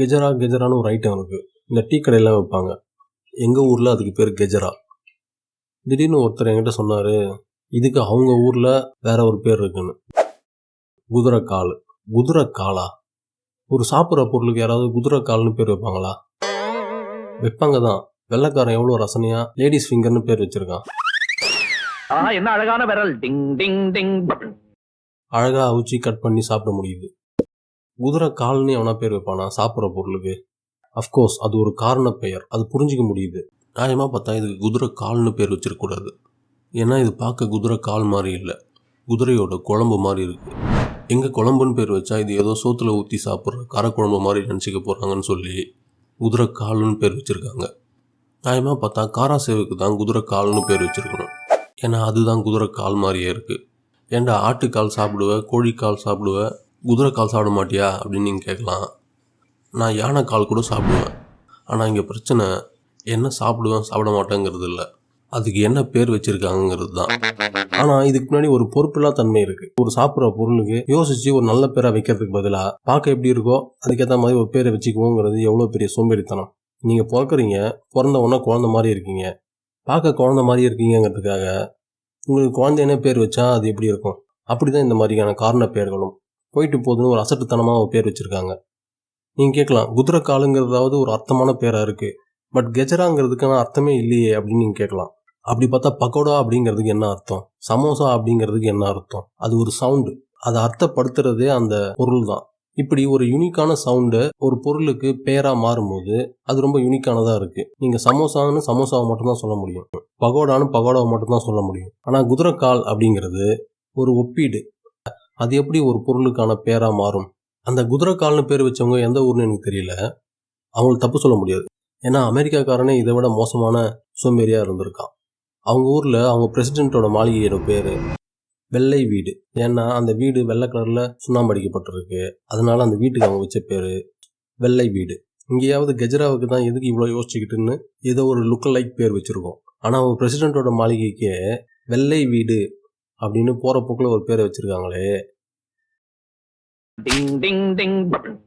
கெஜரா கெஜரான்னு ஒரு ஐட்டம் இருக்குது இந்த டீ கடையெல்லாம் வைப்பாங்க. எங்கள் ஊரில் அதுக்கு பேர் கெஜரா. திடீர்னு ஒருத்தர் என்கிட்ட சொன்னார் இதுக்கு அவங்க ஊரில் வேற ஒரு பேர் இருக்குன்னு. குதிரை கால் குதிரை காலா ஒரு சாப்பிட்ற பொருளுக்கு யாராவது குதிரை கால்னு பேர் வைப்பாங்களா? வைப்பாங்க தான். வெள்ளைக்காரன் எவ்வளோ ரசனையா? லேடிஸ் ஃபிங்கர்னு பேர் வச்சிருக்கான். என்ன அழகான விரல். டிங் டிங் டிங் அழகாக அவிச்சு கட் பண்ணி சாப்பிட முடியுது. குதிரை கால்னு எவனா பேர் வைப்பானா? சாப்பிட்ற பொருளுக்கு. அஃப்கோர்ஸ் அது ஒரு காரண பெயர். அது புரிஞ்சிக்க முடியுது. நியாயமாக பார்த்தா இதுக்கு குதிரை கால்னு பேர் வச்சிருக்கக்கூடாது. ஏன்னா இது பார்க்க குதிரை கால் மாதிரி இல்லை. குதிரையோட குழம்பு மாதிரி இருக்கு. எங்கே குழம்புன்னு பேர் வச்சா இது ஏதோ சோத்துல ஊற்றி சாப்பிட்ற காரக்குழம்பு மாதிரி நினச்சிக்க போகிறாங்கன்னு சொல்லி குதிரை கால்னு பேர் வச்சுருக்காங்க. நியாயமாக பார்த்தா காரா சேவுக்கு தான் குதிரை கால்னு பேர் வச்சிருக்கணும். ஏன்னா அதுதான் குதிரை கால் மாதிரியே இருக்குது ஏன்டா ஆட்டுக்கால் சாப்பிடுவேன் கோழிக்கால் சாப்பிடுவ? குதிரை கால் சாப்பிட மாட்டியா அப்படின்னு நீங்கள் கேட்கலாம். நான் யானை கால் கூட சாப்பிடுவேன். ஆனால் இங்கே பிரச்சனை என்ன சாப்பிடுவேன் சாப்பிட மாட்டேங்கிறது இல்லை. அதுக்கு என்ன பேர் வச்சுருக்காங்கிறது தான். ஆனால் இதுக்கு முன்னாடி ஒரு பொறுப்பில்லா தன்மை இருக்குது ஒரு சாப்பிட்ற பொருளுக்கு யோசித்து ஒரு நல்ல பேராக வைக்கிறதுக்கு பதிலாக பார்க்க எப்படி இருக்கோ அதுக்கேற்ற மாதிரி ஒரு பேரை வச்சுக்குவோங்கிறது எவ்வளோ பெரிய சோம்பேறித்தனம். நீங்கள் பிறக்குறீங்க பிறந்த உடனே குழந்த மாதிரி இருக்கீங்க. பார்க்க குழந்த மாதிரி இருக்கீங்கங்கிறதுக்காக உங்களுக்கு குழந்தைனே பேர் வச்சா அது எப்படி இருக்கும்? அப்படி தான் இந்த மாதிரியான காரண பெயர்களும் போயிட்டு போகுதுன்னு ஒரு அசட்டுத்தனமாக ஒரு பேர் வச்சுருக்காங்க. நீங்கள் கேட்கலாம் குதிரை காலுங்கிறதாவது ஒரு அர்த்தமான பேராக இருக்குது பட் கெஜராங்கிறதுக்கான அர்த்தமே இல்லையே அப்படின்னு நீங்கள் கேட்கலாம். அப்படி பார்த்தா பக்கோடா அப்படிங்கிறதுக்கு என்ன அர்த்தம்? சமோசா அப்படிங்கிறதுக்கு என்ன அர்த்தம்? அது ஒரு சவுண்டு அதை அர்த்தப்படுத்துறதே அந்த பொருள் தான். இப்படி ஒரு யூனிக்கான சவுண்டு ஒரு பொருளுக்கு பேரா மாறும்போது அது ரொம்ப யூனிக்கானதா இருக்கு. நீங்க சமோசான்னு சமோசாவை மட்டும்தான் சொல்ல முடியும். பகோடான்னு பகோடாவை மட்டும்தான் சொல்ல முடியும். ஆனா குதிரைக்கால் அப்படிங்கிறது ஒரு ஒப்பீடு. அது எப்படி ஒரு பொருளுக்கான பேராக மாறும்? அந்த குதிரைக்கால்னு பேர் வச்சவங்க எந்த ஊர்னு எனக்கு தெரியல. அவங்களுக்கு தப்பு சொல்ல முடியாது. ஏன்னா அமெரிக்காக்காரனே இதை விட மோசமான சோம்பேறியாக இருந்திருக்கான். அவங்க ஊரில் அவங்க பிரசிடென்ட்டோட மாளிகையோட பேர் வெள்ளை வீடு. ஏன்னா அந்த வீடு வெள்ளை கலரில் சுண்ணாம்பு அடிக்கப்பட்டிருக்கு. அதனால அந்த வீட்டுக்கு அவங்க வச்ச பேர் வெள்ளை வீடு. இங்கேயாவது கஜராவுக்கு தான் எதுக்கு இவ்வளோ யோசிச்சுக்கிட்டுன்னு ஏதோ ஒரு லுக் லைக் பேர் வச்சுருக்கோம். ஆனால் அவங்க பிரசிடென்ட்டோட மாளிகைக்கு வெள்ளை வீடு அப்படின்னு போற போக்குல ஒரு பேரை வச்சிருக்காங்களே. டிங் டிங் டிங்